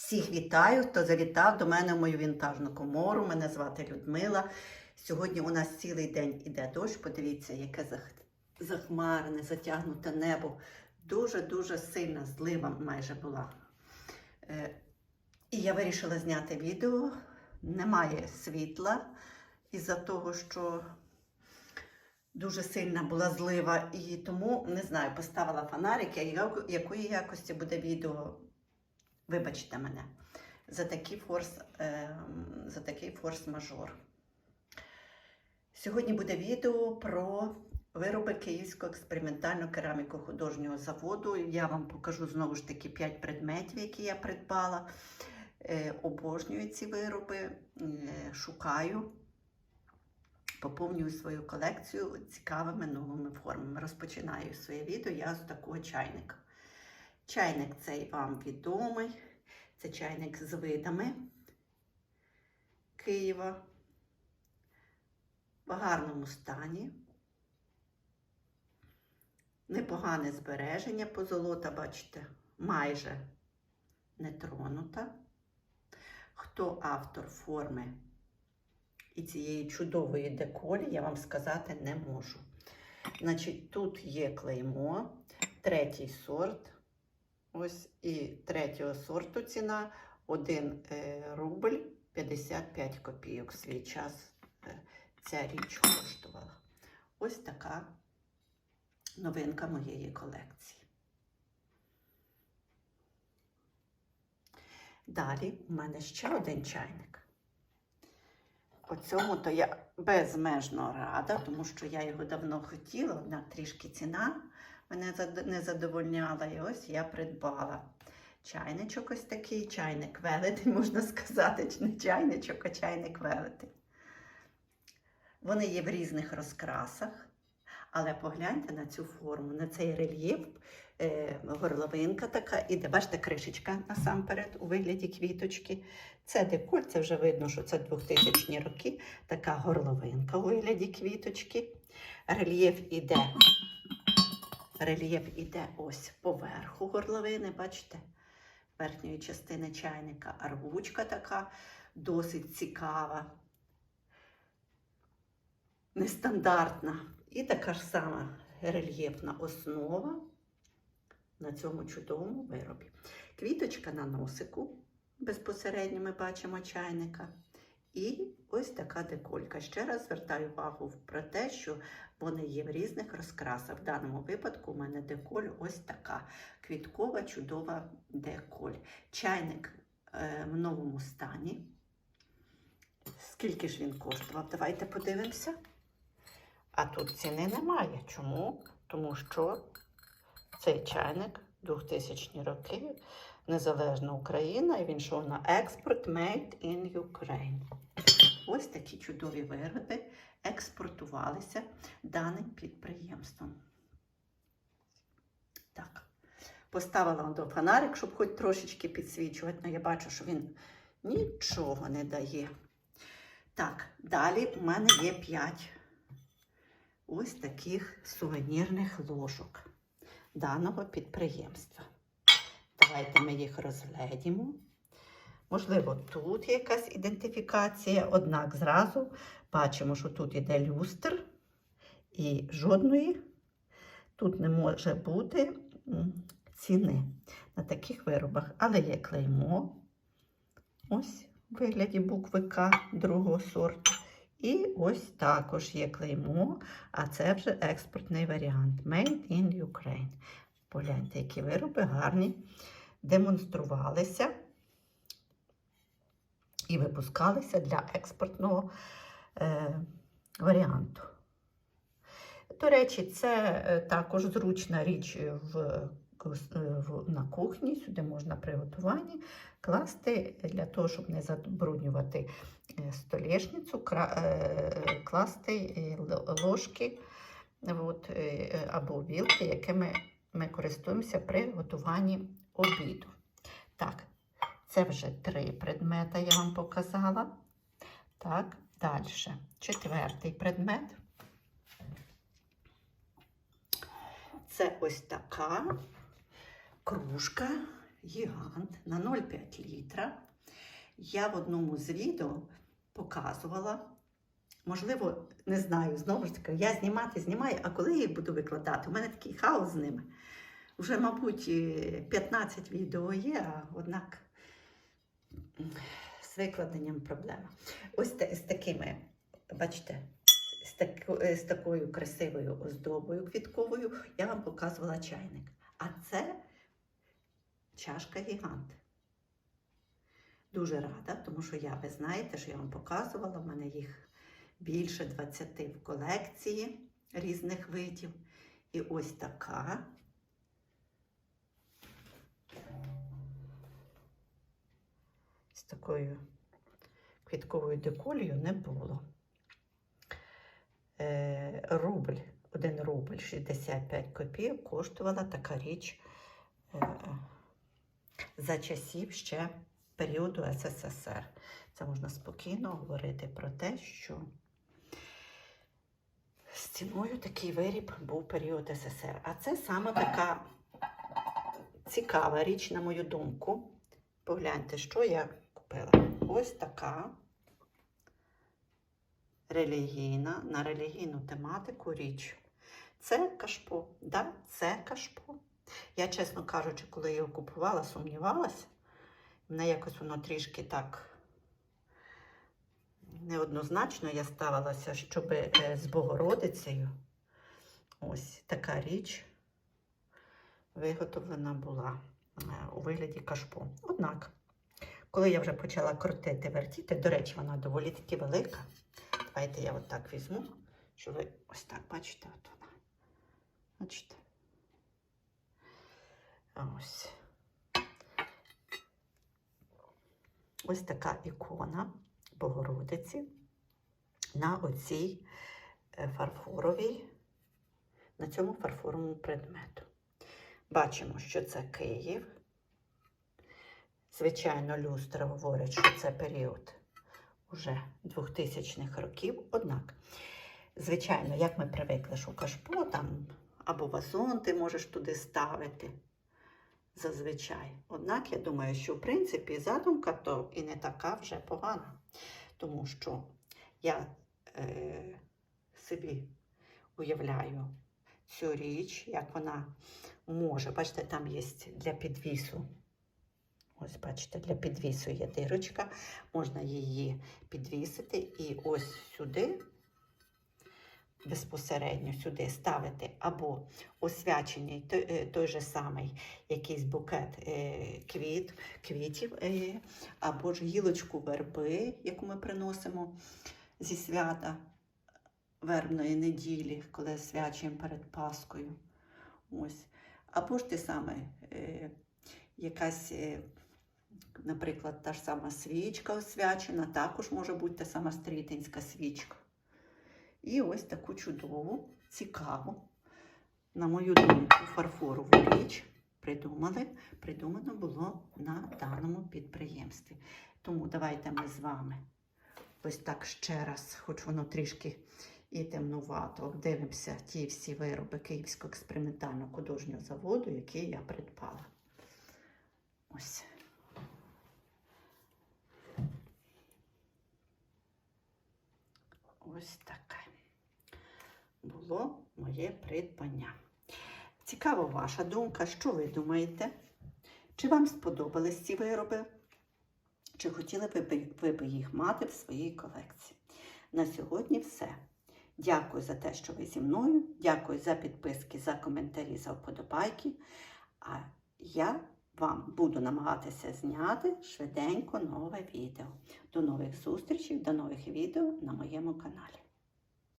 Всіх вітаю, хто завітав до мене в мою вінтажну комору. Мене звати Людмила. Сьогодні у нас цілий день іде дощ. Подивіться, яке зах... захмарене, затягнуте небо. Дуже-дуже сильна злива майже була. Е, І я вирішила зняти відео. Немає світла із-за того, що дуже сильна була злива. І тому не знаю, поставила фонарик, якої якості буде відео. Вибачте мене за такий форс, е, за такий форс-мажор. Сьогодні буде відео про вироби Київського експериментального кераміко-художнього заводу. Я вам покажу знову ж таки 5 предметів, які я придбала. Е, обожнюю ці вироби, е, шукаю, поповнюю свою колекцію цікавими новими формами. Розпочинаю своє відео я з такого чайника. Чайник цей вам відомий. Це чайник з видами Києва. В гарному стані. Непогане збереження позолота, бачите, майже не тронута. Хто автор форми і цієї чудової деколі, я вам сказати не можу. Значить, тут є клеймо, третій сорт. Ось і третього сорту ціна 1 рубль 55 копійок. Свій час е, ця річ коштувала. Ось така новинка моєї колекції. Далі у мене ще один чайник. По цьому то я безмежно рада, тому що я його давно хотіла, однак трішки ціна мене не задовольняла. І ось я придбала чайничок ось такий, чайник велетень, можна сказати, не чайничок, а чайник велетень. Вони є в різних розкрасах, але погляньте на цю форму, на цей рельєф, е, горловинка така, і де бачите, кришечка насамперед у вигляді квіточки. Це деколь, це вже видно, що це 2000 роки. Така горловинка у вигляді квіточки. Рельєф іде Рельєф іде ось поверху горловини, бачите, верхньої частини чайника, а рвучка така досить цікава, нестандартна. І така ж сама рельєфна основа на цьому чудовому виробі. Квіточка на носику, безпосередньо ми бачимо чайника. І ось така деколька. Ще раз звертаю увагу про те, що вони є в різних розкрасах. В даному випадку у мене деколь ось така квіткова, чудова деколь. Чайник е, в новому стані. Скільки ж він коштував? Давайте подивимося. А тут ціни немає. Чому? Тому що цей чайник 2000 роки, незалежна Україна, і він йшов на експорт Made in Ukraine. Ось такі чудові вироби експортувалися даним підприємством. Так, поставила до фонарик, щоб хоч трошечки підсвічувати, але я бачу, що він нічого не дає. Так, далі у мене є 5 ось таких сувенірних ложок даного підприємства. Давайте ми їх розглядімо. Можливо, тут якась ідентифікація, однак зразу бачимо, що тут іде люстр і жодної тут не може бути ціни на таких виробах. Але є клеймо, ось у вигляді букви К другого сорту. І ось також є клеймо, а це вже експортний варіант Made in Ukraine. Погляньте, які вироби гарні демонструвалися і випускалися для експортного е, варіанту. До речі, це е, також зручна річ в, на кухні, сюди можна при готуванні класти для того, щоб не забруднювати е, столешницю, е, класти е, ложки от, е, або вілки, якими ми користуємося при готуванні обіду. Так, це вже три предмета я вам показала. Так, далі. Четвертий предмет. Це ось така кружка гігант на 0,5 літра. Я в одному з відео показувала. Можливо, не знаю, знову ж таки, я знімати знімаю, а коли я їх буду викладати, у мене такий хаос з ними. Вже, мабуть, 15 відео є, а однак з викладенням проблема. Ось з такими, бачите, з, тако- е, з такою красивою оздобою квітковою я вам показувала чайник. А це чашка гігант. Дуже рада, тому що я, ви знаєте, що я вам показувала, в мене їх більше 20 в колекції різних видів. І ось така. З такою квітковою деколію не було. Е, рубль, один рубль 65 копійок коштувала така річ е, за часів ще періоду СССР. Це можна спокійно говорити про те, що з ціною такий виріб був період СССР. А це саме така цікава річ, на мою думку. Погляньте, що я купила. Ось така релігійна, на релігійну тематику річ. Це кашпо. Да, це кашпо. Я, чесно кажучи, коли його купувала, сумнівалася. Мене якось воно трішки так неоднозначно я ставилася, щоб е, з Богородицею ось така річ виготовлена була е, у вигляді кашпо. Однак, коли я вже почала крутити, вертіти, до речі, вона доволі таки велика. Давайте я отак візьму, що ви ось так бачите, от вона. Бачите? Ось. Ось така ікона Богородиці на оцій е, фарфоровій, на цьому фарфоровому предмету. Бачимо, що це Київ. Звичайно, люстра говорить, що це період уже 2000-х років. Однак, звичайно, як ми привикли, що кашпо там або вазон ти можеш туди ставити. Зазвичай. Однак я думаю, що в принципі задумка то і не така вже погана. Тому що я е, собі уявляю цю річ, як вона може. Бачите, там є для підвісу. Ось, бачите, для підвісу є дирочка, можна її підвісити і ось сюди, безпосередньо сюди ставити або освячений той, е, той же самий якийсь букет е, квіт, квітів, е, або ж гілочку верби, яку ми приносимо зі свята вербної неділі, коли свячуємо перед Паскою. Ось. Або ж те саме якась, наприклад, та ж сама свічка освячена, також може бути та сама стрітинська свічка. І ось таку чудову, цікаву, на мою думку, фарфорову річ придумали, придумано було на даному підприємстві. Тому давайте ми з вами ось так ще раз, хоч воно трішки і темнувато, обдивимося ті всі вироби Київського експериментального художнього заводу, які я придбала. Ось. Ось таке було моє придбання. Цікава ваша думка, що ви думаєте? Чи вам сподобались ці вироби? Чи хотіли б ви, б їх мати в своїй колекції? На сьогодні все. Дякую за те, що ви зі мною. Дякую за підписки, за коментарі, за вподобайки. А я вам буду намагатися зняти швиденько нове відео. До нових зустрічей, до нових відео на моєму каналі.